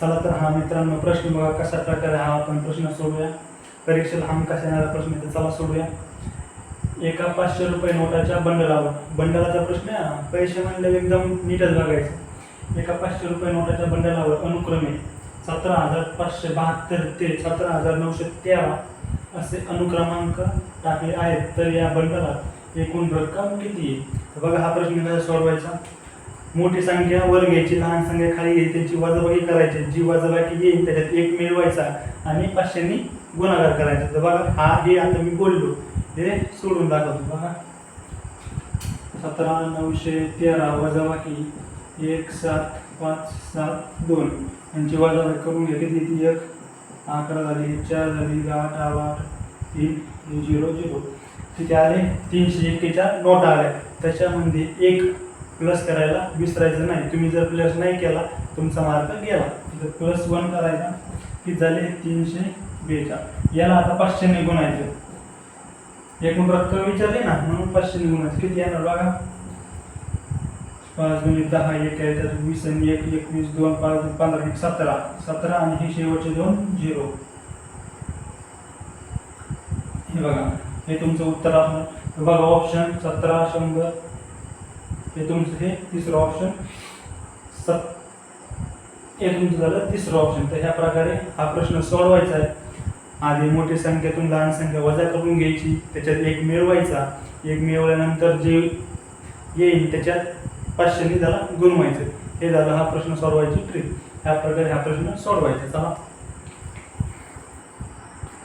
चला तर हा मित्रांनो प्रश्न बघा कशा प्रकारे हा आपण प्रश्न सोडूया. परीक्षेला हमखास येणारा प्रश्न आहे, तर चला सोडूया. एका पाचशे रुपये नोटाच्या बंडलावर बंडलाचा प्रश्न आहे पैसे म्हणले एकदम नीटच बघायचं. एका पाचशे रुपये नोटाच्या बंडलावर अनुक्रमे सतरा हजार पाचशे बहात्तर ते सतरा हजार नऊशे तेरा असे अनुक्रमांक टाकले आहेत. तर या बंडलात एकूण रक्कम किती आहे? बघा हा प्रश्न कसा सोडवायचा. मोठी संख्या वर घ्यायची लहान संख्या खाली घ्यायची त्यांची वजाबाकी करायची जी वजाबाकी येईल त्याच्यात एक मिळवायचा आणि पाचशेनी गुणाकार करायचा. तर बघा हा हे आता मी बोललो हे सोडून दाखवतो. बघा. सतरा नऊशे तेरा वजाबाकी एक सात पाच सात दोन. यांची वजाबाकी करून घ्या. किती ती एक. अकरा झाली चार झाली आठ आठ आठ तीन झिरो झिरो. तिथे आले तीनशे एक्केच्या नोटा आल्या. त्याच्यामध्ये एक प्लस करायला विसरायचं नाही. तुम्ही जर प्लस नाही केला तुमचा मार्क गेला. तर प्लस वन करायचा की झाले तीनशे बेचाळ याला आता पाचशे निघूनायचं एक एकूण रक्कम विचारली ना म्हणून पाचशे निघूनायचं किती येणार बघा? पाच दोन्ही दहा एक आहे तर वीस आणि एक एकवीस दोन पाच पंधरा एक सतरा. सतरा आणि हे शेवटचे दोन झिरो हे बघा. हे तुमचं उत्तर असणार. बघा ऑप्शन सतरा शंभर. हे तुमचं हे तिसरं ऑप्शन सत हे तुमचं झालं तिसरं ऑप्शन तर ह्या प्रकारे हा प्रश्न सोडवायचा आहे. आधी मोठी संख्येतून लहान संख्या वजा करून घ्यायची. त्याच्यात एक मिळवायचा. एक मिळवल्यानंतर जे येईल त्याच्यात पाचशेने त्याला गुणवायचं. हे झालं हा प्रश्न सोडवायची ट्रिक ह्या प्रकारे हा प्रश्न सोडवायचा. चला.